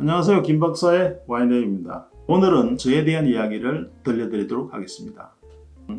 안녕하세요. 김 박사의 와인데이입니다. 오늘은 저에 대한 이야기를 들려드리도록 하겠습니다.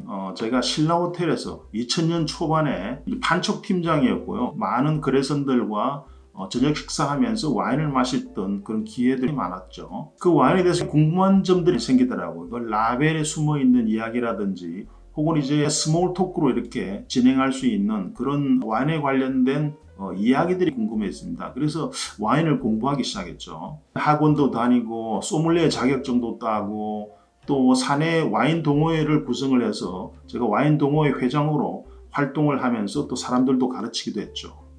어, 제가 신라 호텔에서 2000년 초반에 판촉 팀장이었고요. 많은 거래선들과 어, 저녁 식사하면서 와인을 마셨던 그런 기회들이 많았죠. 그 와인에 대해서 궁금한 점들이 생기더라고요. 그 라벨에 숨어 있는 이야기라든지 혹은 이제 스몰 토크로 이렇게 진행할 수 있는 그런 와인에 관련된 어, 이야기들이 궁금했습니다. 그래서 와인을 공부하기 시작했죠. 학원도 다니고 소믈리에 자격증도 따고 또 사내 와인 동호회를 구성을 해서 제가 와인 동호회 회장으로 활동을 하면서 또 사람들도 가르치기도 했죠.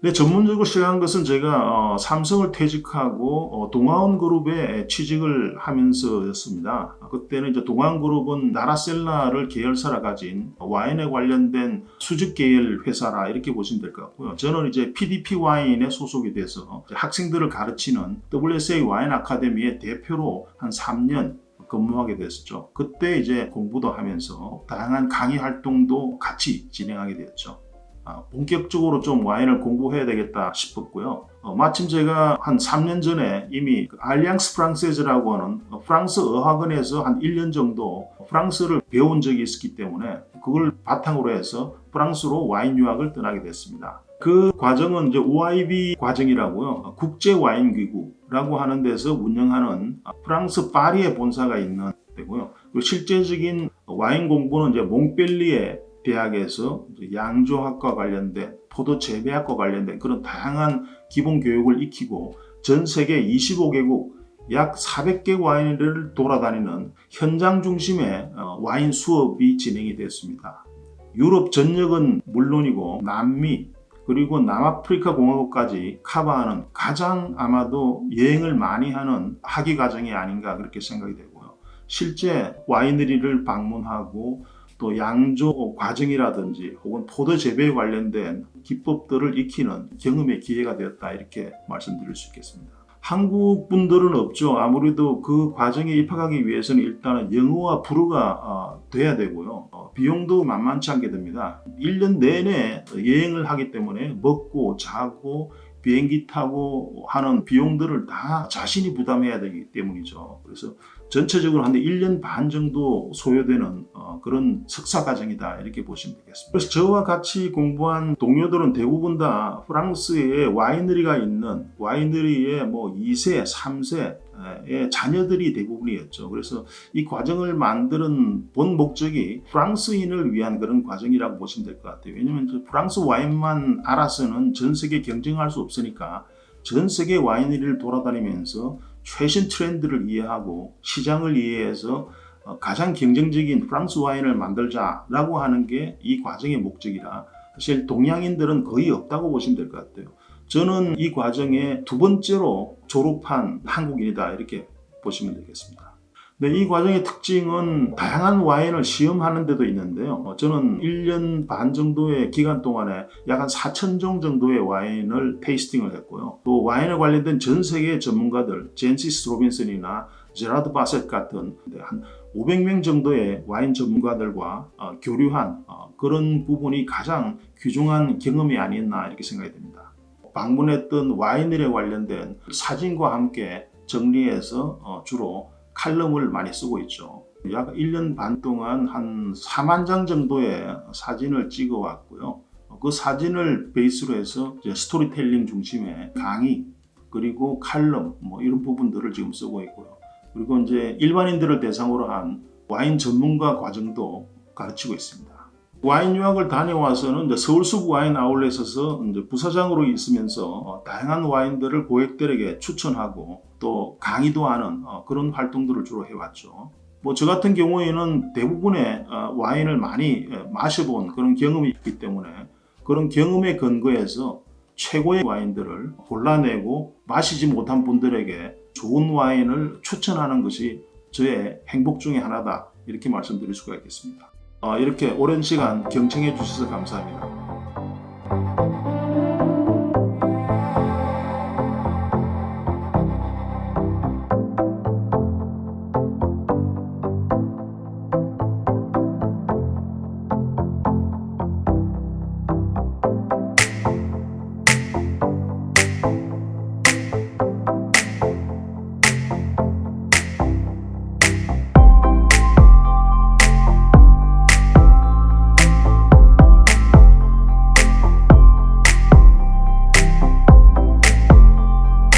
근데 전문적으로 시작한 것은 제가 어, 삼성을 퇴직하고 어, 동아원 그룹에 취직을 하면서였습니다. 그때는 이제 동아원 그룹은 나라셀라를 계열사라 가진 와인에 관련된 수직 계열 회사라 이렇게 보시면 될 것 같고요. 저는 이제 PDP 와인에 소속이 돼서 학생들을 가르치는 WSA 와인 아카데미의 대표로 한 3년 근무하게 됐었죠. 그때 이제 공부도 하면서 다양한 강의 활동도 같이 진행하게 되었죠. 아, 본격적으로 좀 와인을 공부해야 되겠다 싶었고요. 어, 마침 제가 한 3년 전에 이미 그 알리앙스 프랑세즈라고 하는 어, 프랑스 어학원에서 한 1년 정도 프랑스를 배운 적이 있었기 때문에 그걸 바탕으로 해서 프랑스로 와인 유학을 떠나게 됐습니다. 그 과정은 이제 OIB 과정이라고요. 국제 와인 기구라고 하는 데서 운영하는 프랑스 파리에 본사가 있는 데고요. 실제적인 와인 공부는 이제 몽펠리에 대학에서 양조학과 관련된 포도 재배학과 관련된 그런 다양한 기본 교육을 익히고 전 세계 25개국 약 400개 와인을 돌아다니는 현장 중심의 어, 와인 수업이 진행이 됐습니다. 유럽 전역은 물론이고 남미 그리고 남아프리카 공화국까지 커버하는 가장 아마도 여행을 많이 하는 학위 과정이 아닌가 그렇게 생각이 되고요. 실제 와이너리를 방문하고 또 양조 과정이라든지 혹은 포도 재배에 관련된 기법들을 익히는 경험의 기회가 되었다 이렇게 말씀드릴 수 있겠습니다. 한국 분들은 없죠. 아무래도 그 과정에 입학하기 위해서는 일단은 영어와 불어가 어, 돼야 되고요. 어, 비용도 만만치 않게 됩니다. 1년 내내 여행을 하기 때문에 먹고 자고 비행기 타고 하는 비용들을 다 자신이 부담해야 되기 때문이죠. 그래서 전체적으로 한 1년 반 정도 소요되는 어, 그런 석사 과정이다 이렇게 보시면 되겠습니다. 그래서 저와 같이 공부한 동료들은 대부분 다 프랑스에 와이너리가 있는 와이너리의 뭐 2세, 3세의 자녀들이 대부분이었죠. 그래서 이 과정을 만드는 본 목적이 프랑스인을 위한 그런 과정이라고 보시면 될 것 같아요. 왜냐하면 프랑스 와인만 알아서는 전 세계 경쟁할 수 없으니까 전 세계 와이너리를 돌아다니면서 최신 트렌드를 이해하고 시장을 이해해서 어, 가장 경쟁적인 프랑스 와인을 만들자라고 하는 게 이 과정의 목적이라 사실 동양인들은 거의 없다고 보시면 될 것 같아요. 저는 이 과정에 두 번째로 졸업한 한국인이다 이렇게 보시면 되겠습니다. 네, 이 과정의 특징은 다양한 와인을 시험하는 데도 있는데요. 어, 저는 1년 반 정도의 기간 동안에 약 한 4천 종 정도의 와인을 테이스팅을 했고요. 또 와인에 관련된 전 세계 전문가들, 젠시스 로빈슨이나 제라드 바셋 같은 한 500명 정도의 와인 전문가들과 어, 교류한 어, 그런 부분이 가장 귀중한 경험이 아니었나 이렇게 생각이 됩니다. 방문했던 와인들에 관련된 사진과 함께 정리해서 어, 주로 칼럼을 많이 쓰고 있죠. 약 1년 반 동안 한 4만 장 정도의 사진을 찍어 왔고요. 그 사진을 베이스로 해서 스토리텔링 중심의 강의 그리고 칼럼 뭐 이런 부분들을 지금 쓰고 있고요. 그리고 이제 일반인들을 대상으로 한 와인 전문가 과정도 가르치고 있습니다. 와인 유학을 다녀와서는 이제 서울숲 와인 아울렛에서 이제 부사장으로 있으면서 어, 다양한 와인들을 고객들에게 추천하고 또 강의도 하는 어, 그런 활동들을 주로 해왔죠. 뭐 저 같은 경우에는 대부분의 어, 와인을 많이 예, 마셔본 그런 경험이 있기 때문에 그런 경험에 근거해서 최고의 와인들을 골라내고 마시지 못한 분들에게 좋은 와인을 추천하는 것이 저의 행복 중의 하나다 이렇게 말씀드릴 수가 있겠습니다. 어, 이렇게 오랜 시간 경청해 주셔서 감사합니다.